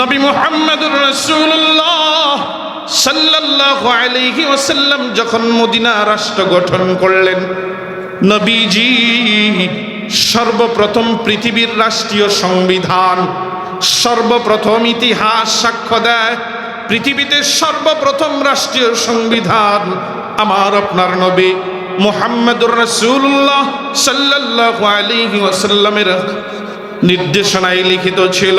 নবী মুহাম্মদুর রাসূলুল্লাহ সাল্লাল্লাহু আলাইহি ওয়াসাল্লাম যখন মদিনা রাষ্ট্র গঠন করলেন, নবীজি সর্বপ্রথম পৃথিবীর রাষ্ট্রীয় সংবিধান, সর্বপ্রথম ইতিহাস সাক্ষ্য দেয়, পৃথিবীতে সর্বপ্রথম রাষ্ট্রীয় সংবিধান আমার আপনার নবী মুহাম্মদুর রাসূলুল্লাহ সাল্লাল্লাহু আলাইহি ওয়াসাল্লামের নির্দেশনায় লিখিত ছিল।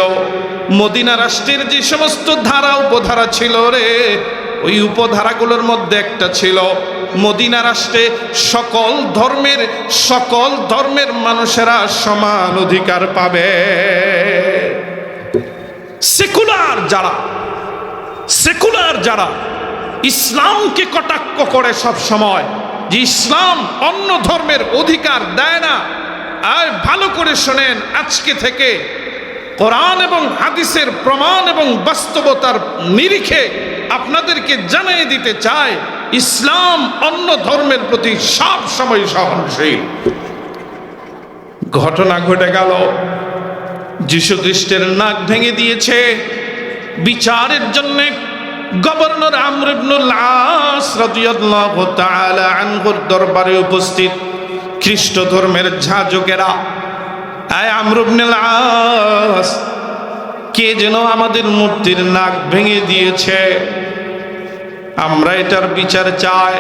মদিনা রাষ্ট্রের যে সমস্ত ধারা উপধারা ছিল রে, ওই উপধারাগুলোর মধ্যে একটা ছিল মদিনা রাষ্ট্রে সকল ধর্মের সকল ধর্মের মানুষেরা সমান অধিকার পাবে। সেকুলার যারা সেকুলার যারা ইসলামকে কটাক্ষ করে সব সময় যে ইসলাম অন্য ধর্মের অধিকার দেয় না, আর ভালো করে শোনেন আজকে থেকে কোরআন এবং হাদিসের প্রমাণ এবং বাস্তবতার নিরিখে আপনাদেরকে জানিয়ে দিতে চায় ইসলাম অন্য ধর্মের প্রতি সব সময় সহনশীল। ঘটনা ঘটে গেল। যীশু খ্রিস্টের নাক ভেঙে দিয়েছে। বিচারের জন্য গভর্নর আমর ইবনুল আস রাদিয়াল্লাহু তাআলা আনহুর দরবারে উপস্থিত খ্রিস্ট ধর্মের ঝাঁজকেরা আয় আমর ইবনুল আস কে যেন আমাদের মূর্তির নাক ভেঙে দিয়েছে আমরা এটার বিচার চাই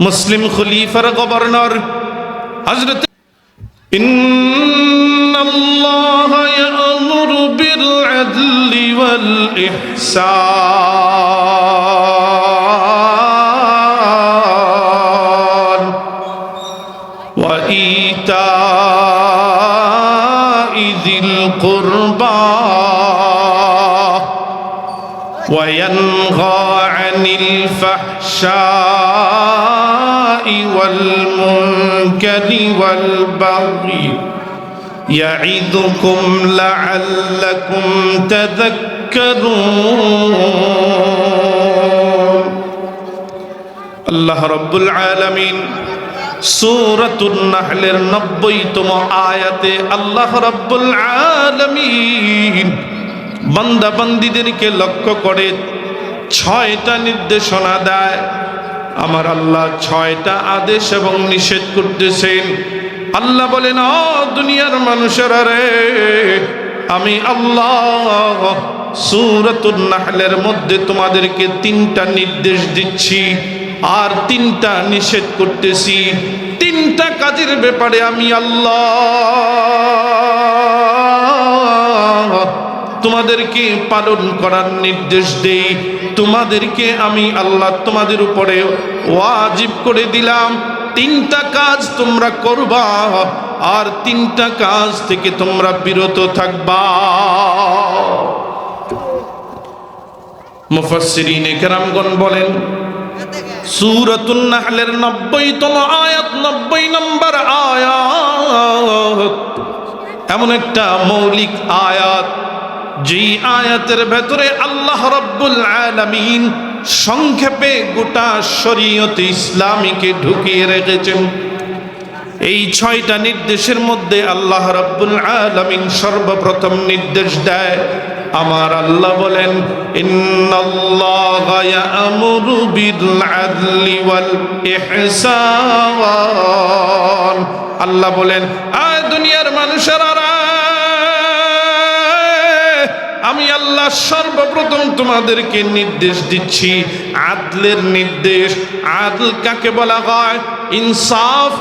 মুসলিম খলিফার গভর্নর হযরত إن الله يأمر بالعدل والإحسان وينهى عن الفحشاء والمنكر والبغي يعظكم لعلكم تذكرون الله رب العالمين সূরাতুন নাহলের 90তম আয়াতে আল্লাহ রাব্বুল আলামিন বান্দা বান্দীদেরকে লক্ষ্য করে ছয়টা নির্দেশনা দেয়। আমার আল্লাহ ছয়টা আদেশ এবং নিষেধ করতেছেন। আল্লাহ বলেন অ দুনিয়ার মানুষেরা রে, আমি আল্লাহ সূরাতুন নাহলের মধ্যে তোমাদেরকে তিনটা নির্দেশ দিচ্ছি আর তিনটা নিষেধ করতেছি। তিনটা কাজের ব্যাপারে আমি আল্লাহ তোমাদেরকে পালন করার নির্দেশ দেই। তোমাদেরকে আমি আল্লাহ তোমাদের উপরে ওয়াজিব করে দিলাম। তিনটা কাজ তোমরা করবা আর তিনটা কাজ থেকে তোমরা বিরত থাকবা। মুফাসসিরিনে বলেন, সূরাতুন নাহলের 90তম আয়াত 90 নম্বর আয়াত। এমন একটা মৌলিক আয়াত যেই আয়াতের ভেতরে আল্লাহ রব্বুল আলামিন সংক্ষেপে গোটা শরীয়ত ইসলামীকে ঢুকিয়ে রেখেছেন। এই ছয়টা নির্দেশের মধ্যে আল্লাহ রব্বুল আলামিন সর্বপ্রথম নির্দেশ দেয়, আমার আল্লাহ বলেন আল্লাহ বলেন, আয় দুনিয়ার মানুষেরা আমি আল্লাহ সর্বপ্রথম তোমাদেরকে নির্দেশ দিচ্ছি। আদলের নির্দেশ। আদল কাকে বলা হয়? ইনসাফ।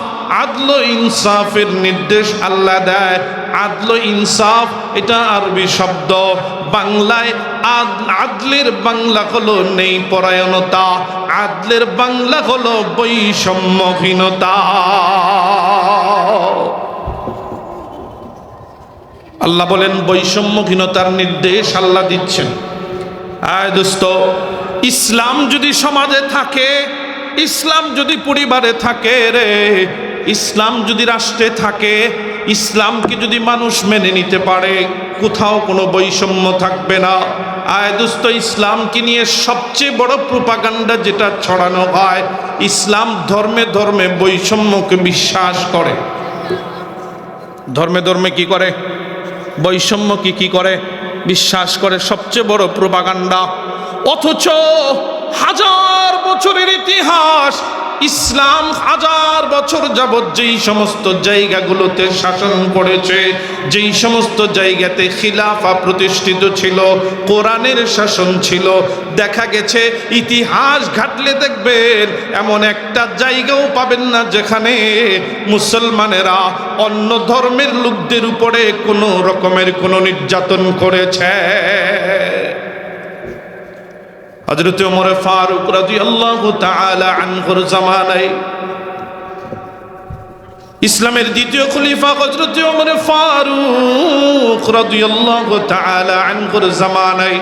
আদল ইনসাফের নির্দেশ আল্লাহ দেয়। আদল ইনসাফ, এটা আরবি শব্দ। বাংলায় আদলের বাংলা হলো নেই পরায়ণতা আদলের বাংলা হলো বৈষম্যহীনতা। আল্লাহ বলেন, বৈষম্যহীনতার নির্দেশ আল্লাহ দিচ্ছেন। আয় দোস্ত, ইসলাম যদি সমাজে থাকে, ইসলাম যদি পরিবারে থাকে রে, ইসলাম যদি রাষ্ট্রে থাকে, ইসলামকে যদি মানুষ মেনে নিতে পারে, কোথাও কোনো বৈষম্য থাকবে না। আয় দোস্ত, ইসলামকে নিয়ে সবচেয়ে বড় প্রোপাগান্ডা যেটা ছড়ানো হয়, ইসলাম ধর্মে ধর্মে বৈষম্যকে বিশ্বাস করে। ধর্মে ধর্মে কি করে? বৈষম্য কি কি করে? বিশ্বাস করে সবচেয়ে বড় প্রবাগান্ডা অথচ হাজার বছরের ইতিহাস ইসলাম হাজার বছর যাবৎ যেই সমস্ত জায়গাগুলোতে শাসন করেছে, যেই সমস্ত জায়গাতে খিলাফা প্রতিষ্ঠিত ছিল, কোরআনের শাসন ছিল, দেখা গেছে ইতিহাস ঘাটলে দেখবেন এমন একটা জায়গাও পাবেন না যেখানে মুসলমানেরা অন্য ধর্মের লোকদের উপরে কোনো রকমের কোনো নির্যাতন করেছে। হজরত ওমর ফারুক রাদিয়াল্লাহু তাআলা আনহুর জামানায় ইসলামের দ্বিতীয় খলিফা হজরত ওমর ফারুক রাদিয়াল্লাহু তাআলা আনহুর জামানায়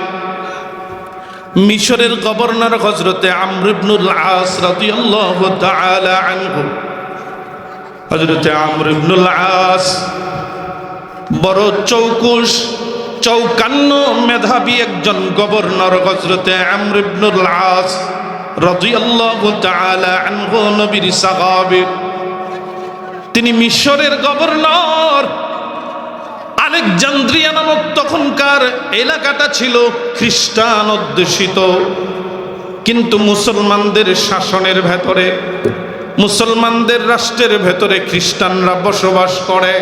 মিশরের গভর্নর হজরতে আমর ইবনুল আস রাদিয়াল্লাহু তাআলা আনহু। হজরতে আমর ইবনুল আস বড় চৌকুশ চৌকান্ন মেধাবী একজন গভর্নর হজরতে আমর ইবনুল আস তিনি মিশরের গভর্নর। আলেকজান্দ্রিয়া নামক তখনকার এলাকাটা ছিল খ্রিস্টান অধ্যুষিত। কিন্তু মুসলমানদের শাসনের ভেতরে, মুসলমানদের রাষ্ট্রের ভেতরে খ্রিস্টানরা বসবাস করে।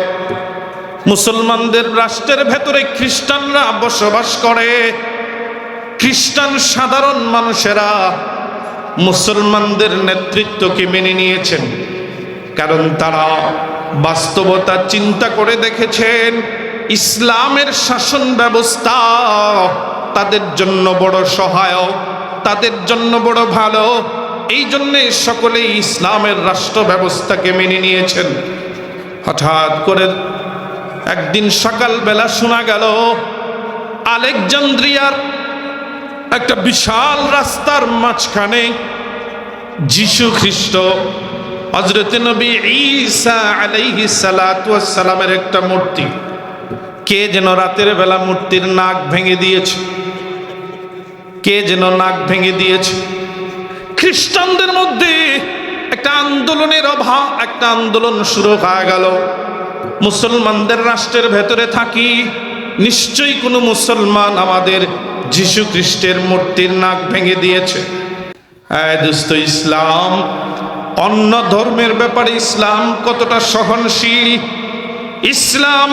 মুসলমানদের রাষ্ট্রের ভেতরে খ্রিস্টানরা বসবাস করে। খ্রিস্টান সাধারণ মানুষেরা মুসলমানদের নেতৃত্বকে মেনে নিয়েছেন। কারণ তারা বাস্তবতা চিন্তা করে দেখেছেন, ইসলামের শাসন ব্যবস্থা তাদের জন্য বড় সহায়ক, তাদের জন্য বড় ভালো। এই জন্যে সকলেই ইসলামের রাষ্ট্র ব্যবস্থাকে মেনে নিয়েছেন। হঠাৎ করে একদিন সকালবেলা শোনা গেল আলেকজান্দ্রিয়ার একটা বিশাল রাস্তার মাঝখানে যিশু খ্রিস্ট হজরত নবী ঈসা আলাইহি সালামের একটা মূর্তি। কে যেন রাতের বেলা মূর্তির নাক ভেঙে দিয়েছে। কে যেন নাক ভেঙে দিয়েছে। খ্রিস্টানদের মধ্যে একটা আন্দোলনের অভাব, একটা আন্দোলন শুরু হয়ে গেল। মুসলমানদের রাষ্ট্রের ভেতরে থাকি, নিশ্চয়ই কোনো মুসলমান আমাদের যীশু খ্রিস্টের মূর্তির নাক ভেঙে দিয়েছে। হ্যাঁ ইসলাম, অন্য ধর্মের ব্যাপারে ইসলাম কতটা সহনশীল? ইসলাম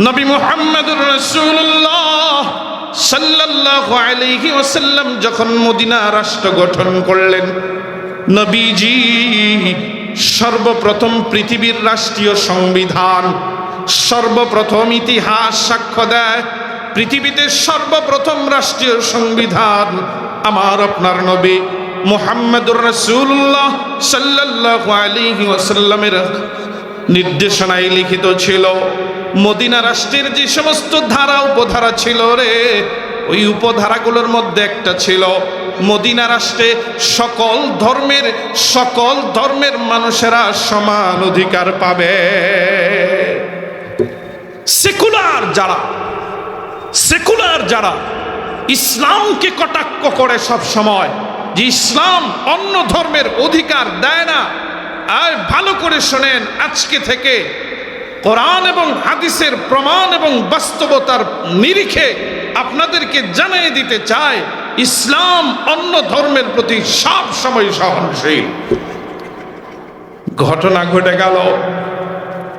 নবী মুহাম্মদুর রাসূলুল্লাহ সাল্লাল্লাহু আলাইহি ওয়াসাল্লাম যখন মদিনা রাষ্ট্র গঠন করলেন, নবীজি সর্বপ্রথম পৃথিবীর রাষ্ট্রীয় সংবিধান, সর্বপ্রথম ইতিহাস সাক্ষ্য দেয়, পৃথিবীতে সর্বপ্রথম রাষ্ট্রীয় সংবিধান। আমার আপনার নবী মোহাম্মদুর রসুল্লাহ সাল্লাহ আলিহি ওসাল্লামের নির্দেশনায় লিখিত ছিল, মদিনা রাষ্ট্রের যে সমস্ত ধারা, উপধারা ছিল রে ওই উপধারাগুলোর মধ্যে একটা ছিল মদিনা রাষ্ট্রে সকল ধর্মের সকল ধর্মের মানুষেরা সমান অধিকার পাবে। সেকুলার যারা সেকুলার যারা ইসলামকে কটাক্ষ করে সব সময় যে ইসলাম অন্য ধর্মের অধিকার দেয় না, আর ভালো করে শোনেন আজকে থেকে কোরআন এবং হাদিসের প্রমাণ এবং বাস্তবতার নিরিখে আপনাদেরকে জানিয়ে দিতে চায় ইসলাম অন্য ধর্মের প্রতি সব সময় সহনশীল। ঘটনা ঘটে গেল।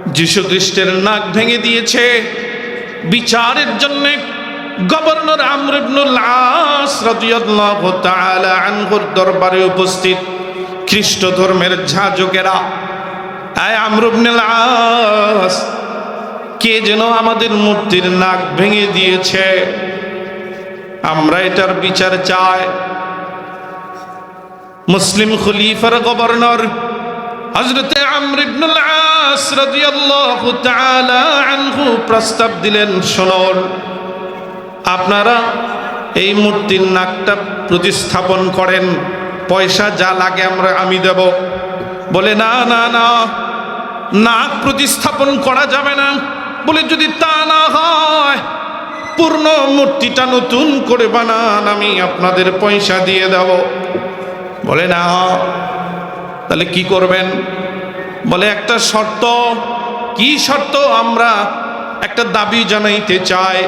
যীশু খ্রিস্টের নাক ভেঙে দিয়েছে। বিচারের জন্য গভর্নর আমর ইবনুল আস রাদিয়াল্লাহু তাআলা আনহুর দরবারে উপস্থিত খ্রিস্ট ধর্মের ঝাঁজকেরা আয় আমর ইবনুল আস কে যেন আমাদের মূর্তির নাক ভেঙে দিয়েছে। আমরা এটার বিচার চাই। মুসলিম খলিফার গভর্নর হজরতে প্রস্তাব দিলেন, শুনুন, আপনারা এই মূর্তির নাকটা প্রতিস্থাপন করেন, পয়সা যা লাগে আমরা, আমি দেব। বলে, না না না, নাক প্রতিস্থাপন করা যাবে না। বলে, যদি তা না হয়, পূর্ণ মূর্তিটা নতুন করে বানান, আমি আপনাদের পয়সা দিয়ে দেব। বলে, না, তাহলে কি করবেন? বলে, একটা শর্ত, কি শর্ত আমরা একটা দাবি জানাইতে চাই,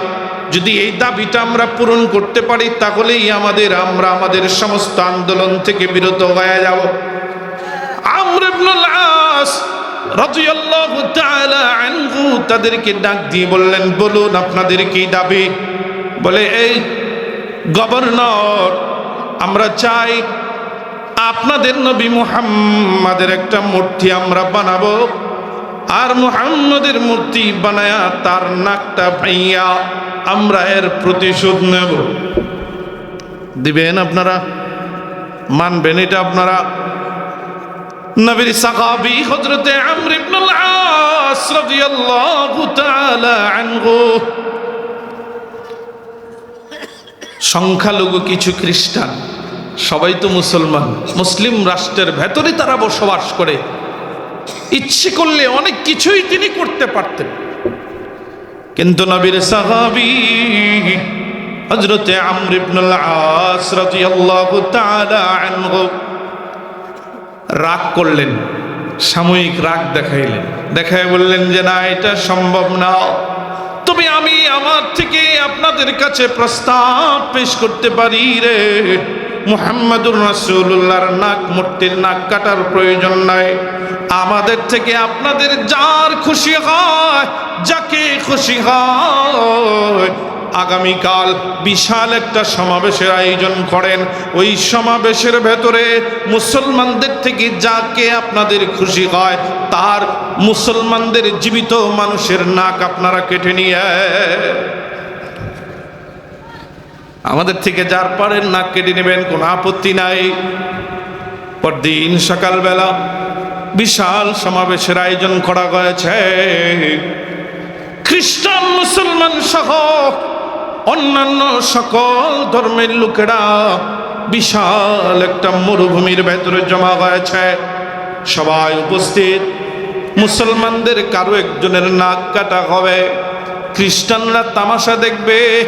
যদি এই দাবিটা আমরা পূরণ করতে পারি, তাহলেই আমাদের, আমরা আমাদের সমস্ত আন্দোলন থেকে বিরত হয়ে যাব। আমর ইবনুল আস রাদিয়াল্লাহু তাআলা আনহু তাদেরকে ডাক দিয়ে বললেন, বলুন আপনাদের কি দাবি? বলে, এই গভর্নর, আমরা চাই আপনাদের নবী মুহাম্মাদের একটা মূর্তি আমরা বানাবো আর মুহাম্মাদের মূর্তি বানায়া তার নাকটা ভাইয়া আমরা এর প্রতিশোধ নেব। দিবেন আপনারা? মানবেন এটা আপনারা? নবীর সাহাবী হযরতে আমর ইবনুল আস রাদিয়াল্লাহু তাআলা আনহু। সংখ্যালঘু কিছু খ্রিস্টান, সবাই তো মুসলমান, মুসলিম রাষ্ট্রের ভেতরে তারা বসবাস করে। ইচ্ছে করলে অনেক কিছুই তিনি করতে পারতেন। কিন্তু নবীর সাহাবী আমর ইবনুল আস রাদিয়াল্লাহু তাআলা আনহু রাগ করলেন, সাময়িক রাগ দেখাইলেন। দেখায় বললেন যে, না, এটা সম্ভব না। তবে আমি আমার থেকে আপনাদের কাছে প্রস্তাব পেশ করতে পারি রে। মুহাম্মাদুর রাসূলুল্লাহর নাক মূর্তির নাক কাটার প্রয়োজন নাই। আমাদের থেকে আপনাদের যার খুশি হয়, যাকে খুশি হয় আগামীকাল বিশাল একটা সমাবেশের আয়োজন করেন। ওই সমাবেশের ভেতরে মুসলমানদের থেকে যাকে আপনাদের খুশি হয়, তার মুসলমানদের জীবিত মানুষের নাক আপনারা কেটে নিয়ে। আমাদের থেকে যার পারেন নাক কেটে নেবেন, কোনো আপত্তি নাই। পরদিন সকালবেলা বিশাল সমাবেশের আয়োজন করা হয়েছে। খ্রিস্টান, মুসলমান সহ অন্যান্য সকল ধর্মের লোকেরা বিশাল একটা মরুভূমির ভেতরে জমা হয়েছে। সবাই উপস্থিত। মুসলমানদের কারও একজনের নাক কাটা হবে। খ্রিস্টানরা তামাশা দেখবে।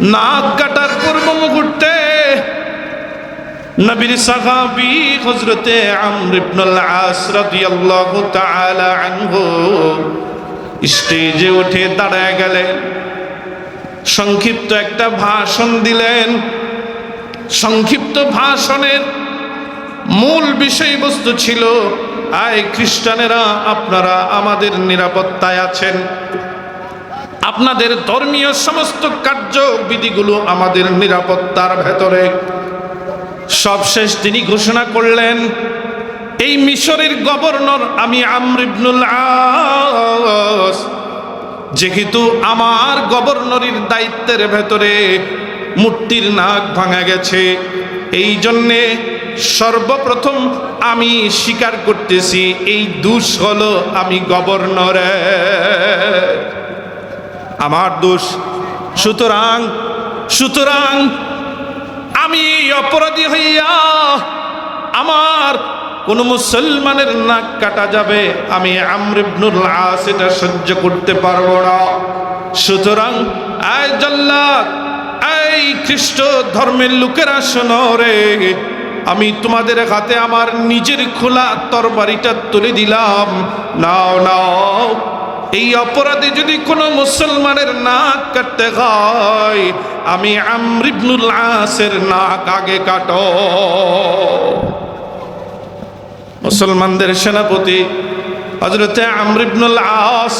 নাক কাটার পূর্ব মুহূর্তে নবীর সাহাবি হজরতে আমর ইবনুল আস তাআলা আনহু স্টেজে উঠে দাঁড়ায় গেলেন। সংক্ষিপ্ত একটা ভাষণ দিলেন। সংক্ষিপ্ত ভাষণের মূল বিষয়বস্তু ছিল, আয় খ্রিস্টানেরা, আপনারা আমাদের নিরাপত্তায় আছেন। আপনাদের ধর্মীয় সমস্ত কার্যবিধিগুলো আমাদের নিরাপত্তার ভেতরে। সবশেষ তিনি ঘোষণা করলেন, এই মিশরের গভর্নর আমি আমরিবনুল আস। যেহেতু আমার গভর্নরের দায়িত্বের ভেতরে মূর্তির নাক ভাঙা গেছে, এই জন্যে সর্বপ্রথম আমি স্বীকার করতেছি, এই দোষ হলো আমি গভর্নরে আমার দোষ। সুতরাং সুতরাং আমি অপরাধী হইয়া আমার কোন মুসলমানের নাক কাটা যাবে, আমি আমরিবনুল আস এটা সহ্য করতে পারব না। সুতরাং, আয় জল্লাদ এই খ্রিস্ট ধর্মের লোকেরা শোনো রে। আমি তোমাদের হাতে আমার নিজের খোলা তরবারিটা তুলে দিলাম। নাও নাও। এই অপরাধে যদি কোনো মুসলমানের নাক কাটতে হয়, আমি আমরিবনুল আসের নাক আগে কাটো। মুসলমানদের সেনাপতি হজরতে আমরিবনুল আস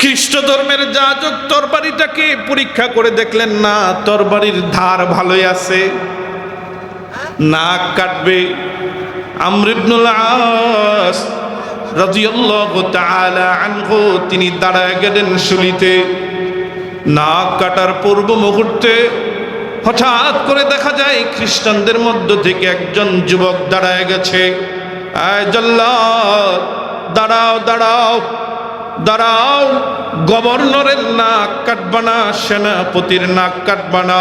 খ্রিস্ট ধর্মের যাজক তরবারিটাকে পরীক্ষা করে দেখলেন, না, তরবারির ধার ভালোই আছে, নাক কাটবে। আমরিবনুল আস তিনি দাঁড়ায় গেলেন শুলিতে, নাক কাটার পূর্ব মুহূর্তে হঠাৎ করে দেখা যায় খ্রিস্টানদের মধ্য থেকে একজন যুবক দাঁড়ায় গেছে। দাঁড়াও দাঁড়াও দাঁড়াও, গভর্নরের নাক কাটবানা সেনাপতির নাক কাটবানা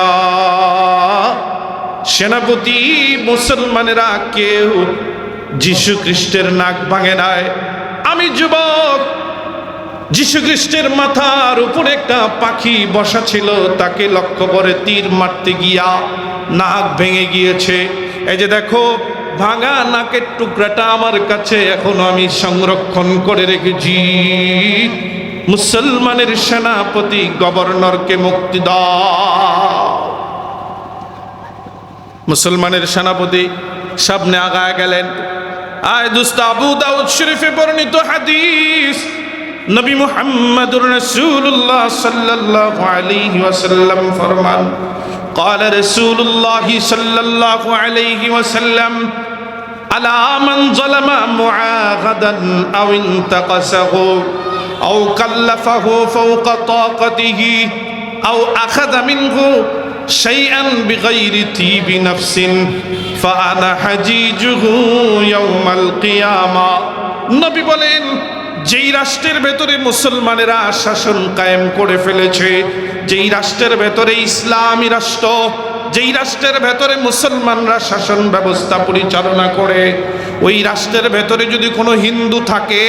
সেনাপতি মুসলমানেরা কেউ যিশু খ্রিস্টের নাক ভাঙে নাই। আমি যুবক যিশু খ্রিস্টের মাথার উপরে একটা পাখি বসা ছিল, তাকে লক্ষ্য করে তীর মারতে গিয়া নাক ভেঙে গিয়েছে। এই যে দেখো, ভাঙা নাকের টুকরাটা আমার কাছে এখনও আমি সংরক্ষণ করে রেখেছি। মুসলমানের সেনাপতি গভর্নরকে মুক্তি দাও। মুসলমানের সেনাপতি সামনে আগায় গেলেন। আয় দুস্ত, আবু দাউদ শরীফে বর্ণিত হাদিস। নবী মুহাম্মদুর রাসূলুল্লাহ সাল্লাল্লাহু আলাইহি ওয়াসাল্লাম ফরমান قال رسول الله صلى الله عليه وسلم على من ظلم معاهدا أو انتقصه أو كلفه فوق طاقته أو أخذ منه شيئا بغير طيب نفس فأنا حجيجه يوم القيامة নবী বলেন যেই রাষ্ট্রের ভেতরে মুসলমানেরা শাসন কায়েম করে ফেলেছে, যেই রাষ্ট্রের ভেতরে ইসলামী রাষ্ট্র, যেই রাষ্ট্রের ভেতরে মুসলমানরা শাসন ব্যবস্থা পরিচালনা করে, ওই রাষ্ট্রের ভেতরে যদি কোনো হিন্দু থাকে,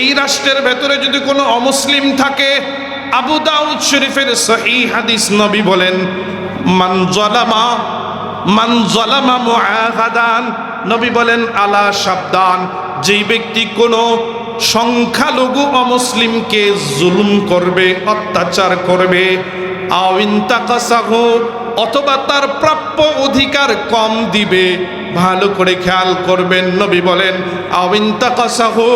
এই রাষ্ট্রের ভেতরে যদি কোনো অমুসলিম থাকে, আবু দাউদ শরীফের সহি হাদিস নবী বলেন, মান জলামা মান জলামা মুআহাদান নবী বলেন, আলা সাবধান যেই ব্যক্তি কোনো সংখ্যালঘু অমুসলিমকে জুলুম করবে, অত্যাচার করবে। অথবা তার প্রাপ্য অধিকার কম দিবে। ভালো করে খেয়াল করবেন, নবী বলেন আউইন তাকাসাহু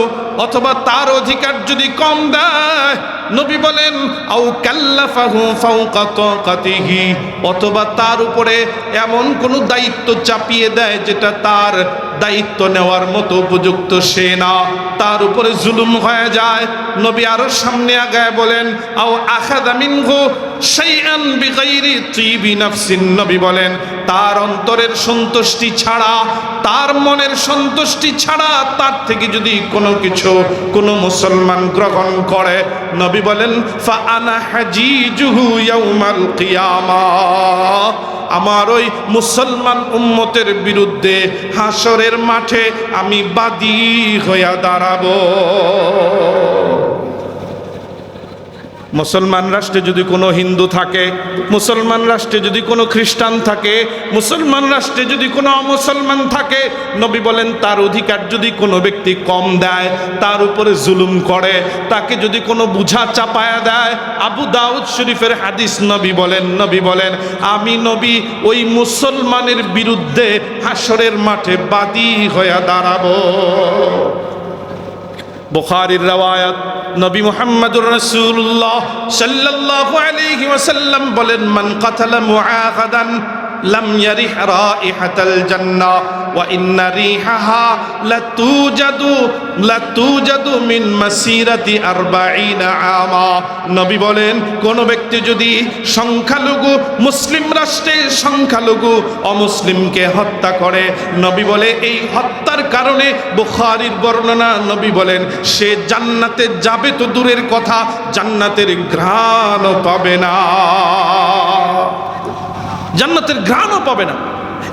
অথবা তার অধিকার যদি কম দেয়, নবী বলেন আউ কাল্লাফাহু ফাওকা তাকাতিহি, অথবা তার উপরে এমন কোনো দায়িত্ব চাপিয়ে দেয় যেটা তার দায়িত্ব নেওয়ার মতো উপযুক্ত সে না। তার উপরে জুলুম হয়ে যায়। নবী আরও সামনে আগায় বলেন, আও আখাদা মিনহু শাইআন বিগাইরি তিবি নাফসিন। নবী বলেন, তার অন্তরের সন্তুষ্টি ছাড়া, তার মনের সন্তুষ্টি ছাড়া তার থেকে যদি কোনো কিছু কোনো মুসলমান গ্রহণ করে। নবী বলেন, ফা আনা হাজিজুহু ইয়াউমাল কিয়ামা। আমার ওই মুসলমান উম্মতের বিরুদ্ধে হাসরের মাঠে আমি বাদী হইয়া দাঁড়াবো। মুসলমান রাষ্ট্রে যদি কোনো হিন্দু থাকে, মুসলমান রাষ্ট্রে যদি কোনো খ্রিস্টান থাকে, মুসলমান রাষ্ট্রে যদি কোনো অমুসলমান থাকে, নবী বলেন তার অধিকার যদি কোনো ব্যক্তি কম দেয়, তার উপরে জুলুম করে, তাকে যদি কোনো বুঝা চাপায়া দেয়, আবু দাউদ শরীফের হাদিস নবী বলেন নবী বলেন, আমি নবী ওই মুসলমানের বিরুদ্ধে হাসরের মাঠে বাদী হয়ে দাঁড়াবো। বুখারীর রওয়ায়াত নবী মুহাম্মদুর রাসূলুল্লাহ সাল্লাল্লাহু আলাইহি ওয়াসাল্লাম বলেন মান কাতালা মুআহাদান লাম ইয়ারিহ রাইহাতাল জান্নাহ ওয়া ইন্না রিহাহা মিন মাসিরাতি 40 আমা নবী বলেন, কোন ব্যক্তি যদি সংখ্যালঘু, মুসলিম রাষ্ট্রে সংখ্যালঘু অমুসলিমকে হত্যা করে, নবী বলে, এই হত্যার কারণে বুখারীর বর্ণনা নবী বলেন, সে জান্নাতে যাবে তো দূরের কথা, জান্নাতের ঘ্রাণ পাবে না। জান্নাতের ঘ্রাণও পাবে না।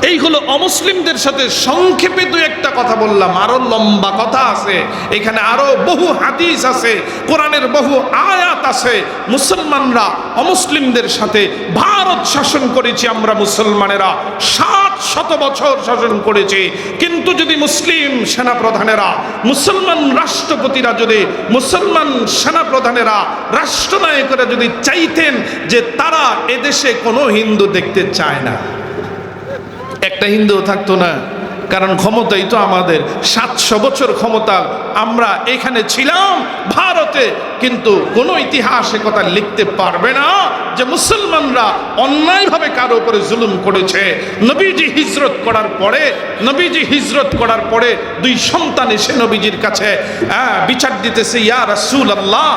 এই হলো অমুসলিমদের সাথে সংক্ষেপে দু একটা কথা বললাম। আরও লম্বা কথা আছে। এখানে আরও বহু হাদিস আছে, কোরআনের বহু আয়াত আছে। মুসলমানরা অমুসলিমদের সাথে ভারত শাসন করেছি আমরা মুসলমানেরা। সাত শত বছর শাসন করেছি। কিন্তু যদি মুসলিম সেনাপ্রধানেরা, মুসলমান রাষ্ট্রপতিরা যদি, মুসলমান সেনাপ্রধানেরা রাষ্ট্রনায়করা যদি চাইতেন যে তারা এদেশে কোনো হিন্দু দেখতে চায় না। একটা হিন্দুও থাকতো না। কারণ ক্ষমতাই তো আমাদের। সাতশো বছর ক্ষমতা আমরা এখানে ছিলাম ভারতে, কিন্তু কোনো ইতিহাসে কথা লিখতে পারবে না যে মুসলমানরা অন্যায়ভাবে কারও উপরে জুলুম করেছে। নবীজি হিজরত করার পরে, নবীজি হিজরত করার পরে দুই সন্তান এসে নবীজির কাছে বিচার দিতেছে, ইয়া রাসূল আল্লাহ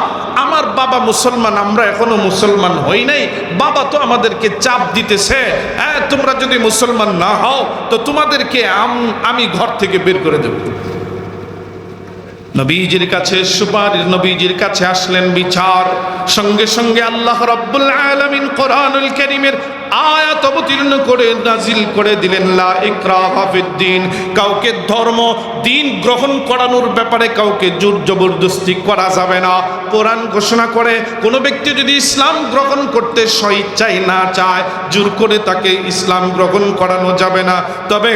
আমার বাবা মুসলমান, আমরা এখনও মুসলমান হই নাই, বাবা তো আমাদেরকে চাপ দিতেছে। হ্যাঁ তোমরা যদি মুসলমান না হও, তো তোমাদেরকে আমি ঘর থেকে বের করে দেব। নবীজির কাছে সুপারির নবীজির কাছে আসলেন বিচার। সঙ্গে সঙ্গে আল্লাহ রব্বুল আলমিন কোরআনুল কারীমের আয়াত অবতীর্ণ করে নাজিল করে দিলেন, লা কাউকে ধর্ম, দিন গ্রহণ করানোর ব্যাপারে কাউকে জোর জবরদস্তি করা যাবে না। কোরআন ঘোষণা করে, কোনো ব্যক্তি যদি ইসলাম গ্রহণ করতে স্বইচ্ছায় না চায়, জোর করে তাকে ইসলাম গ্রহণ করানো যাবে না। তবে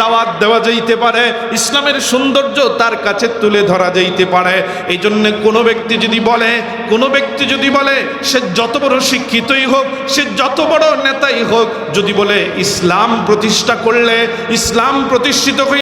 দাওয়াত দেওয়া যাইতে পারে, ইসলামের সৌন্দর্য তার কাছে তুলে ধরা যাইতে পারে। এই জন্য কোনো ব্যক্তি যদি বলে, কোনো ব্যক্তি যদি বলে, সে যত বড় শিক্ষিতই হোক, সে যত বড় নেতাই হোক যদি বলে ইসলাম প্রতিষ্ঠা করলে ইসলাম প্রতিষ্ঠিত হয়ে